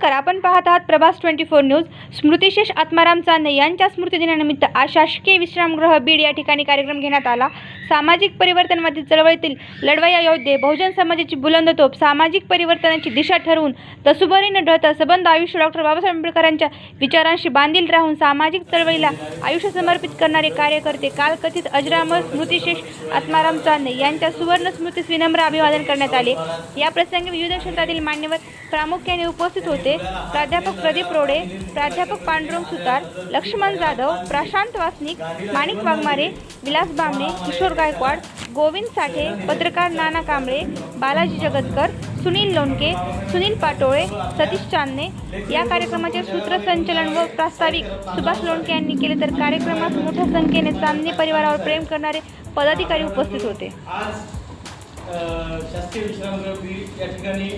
नमस्कार आपण पाहत आहात प्रभास ट्वेंटी फोर न्यूज. स्मृतिशेष आत्माराम चांदे यांच्या स्मृतिदिनानिमित्त आज शासकीय विश्रामगृह बीड या ठिकाणी कार्यक्रम घेण्यात आला. सामाजिक परिवर्तनवादी चळवळीतील लढवया योद्धे बहुजन समाजाची बुलंद तोप सामाजिक परिवर्तनाची दिशा ठरवून तसुभरी न ढळता सबंध आयुष्य डॉक्टर बाबासाहेब आंबेडकरांच्या विचारांशी बांधील राहून सामाजिक चळवळीला आयुष्य समर्पित करणारे कार्यकर्ते कालकथित अजरामर स्मृतिशेष आत्माराम चांदे यांच्या सुवर्ण स्मृतीस विनम्र अभिवादन करण्यात आले. या प्रसंगी विविध क्षेत्रातील मान्यवर प्रामुख्याने उपस्थित होते. प्राध्यापक प्रदीप रोडे प्राध्यापक पांडुरंग सुतार लक्ष्मण जाधव प्रशांत वासनिक माणिक वाघमारे विलास बामणे किशोर गायकवाड गोविंद साठे पत्रकार नाना कांबळे बालाजी जगतकर सुनील लोणके सुनील पाटोळे सतीश चांदणे. या कार्यक्रमाचे सूत्रसंचलन व प्रास्ताविक सुभाष लोणके यांनी केले तर कार्यक्रमात मोठ्या संख्येने चांदणे परिवारावर प्रेम करणारे पदाधिकारी उपस्थित होते. आज शासकीय विश्रामगृह या ठिकाणी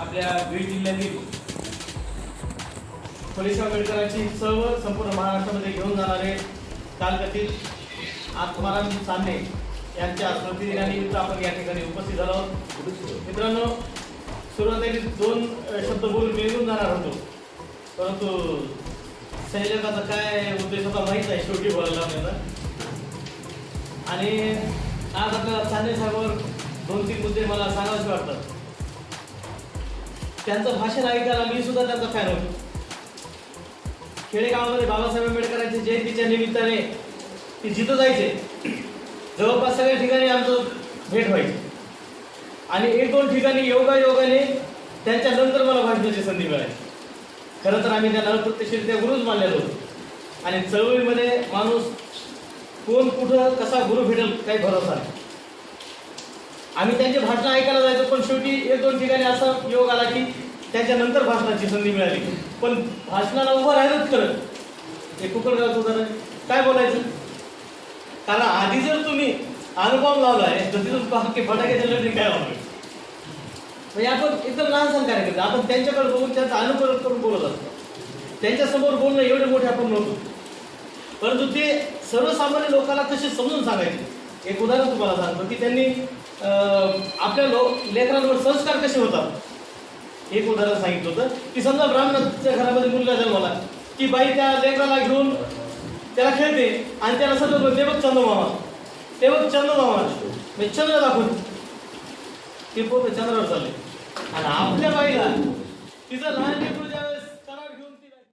आपल्या बीड जिल्ह्यातील फडणवीस आंबेडकरांची सर्व संपूर्ण महाराष्ट्रामध्ये घेऊन जाणारे कालकथित आत्माराम साने यांच्या स्मृतिदिनानिमित्त आपण या ठिकाणी उपस्थित झालो मित्रांनो सुरुवातीला दोन शब्द बोलून मिळून निघून जाणार होतो. परंतु संयोजकाचा काय उद्देश होता माहीत आहे शेवटी बोलायला आपल्याला आणि आज आपल्याला चांदे साहेबांवर दोन तीन मुद्दे मला सांगावेसे वाटतात. त्यांचं भाषण ऐकायला मी सुद्धा त्यांचा फॅन होतो. खेडेगावामध्ये बाबासाहेब आंबेडकरांच्या जयंतीच्या निमित्ताने ते जिथं जायचे जवळपास सगळ्या ठिकाणी आमचं भेट व्हायची. आणि एक दोन ठिकाणी योगा योगाने त्यांच्या नंतर मला भाषणाची संधी मिळाली. खरं तर आम्ही त्यांना अप्रत्यक्षित त्या गुरुच मानलेलो होतो. आणि चळवळीमध्ये माणूस कोण कुठं कसा गुरु भेटेल काही भरोसा नाही. आम्ही त्यांचे भाषण ऐकायला जायचो पण शेवटी एक दोन ठिकाणी असा योग आला की त्याच्यानंतर भाषणाची संधी मिळाली. पण भाषणाला उभं राहिलंच खरं. हे कुकडगावचं उदाहरण काय बोलायचं? कारण आधी जर तुम्ही अनुभव लावलाय तर तिथून पहा की फटाक्याच्या लढणी काय वाटलं म्हणजे आपण एकदम लहान कार्यक्रम आपण त्यांच्याकडे बघून त्यांचा अनुकरण करून बोलत असतो. त्यांच्यासमोर बोलणं एवढे मोठे आपण नव्हतो. परंतु ते सर्वसामान्य लोकांना कसे समजून सांगायचे? एक उदाहरण तुम्हाला सांगतो की त्यांनी आपल्या लोक लेकरांवर संस्कार कसे होतात? एक उदाहरण सांगितलं होतं. की समजा ब्राह्मणाच्या घरामध्ये मुलगा जन्माला. की बाई त्या लेकराला घेऊन त्याला खेळते आणि त्याला सतत ते बघ चंदमामा ते बघ चंदमामा म्हणजे चंद्र दाखवून. ते पोत चंद्रावर चालले. आणि आपल्या बाईला तिचं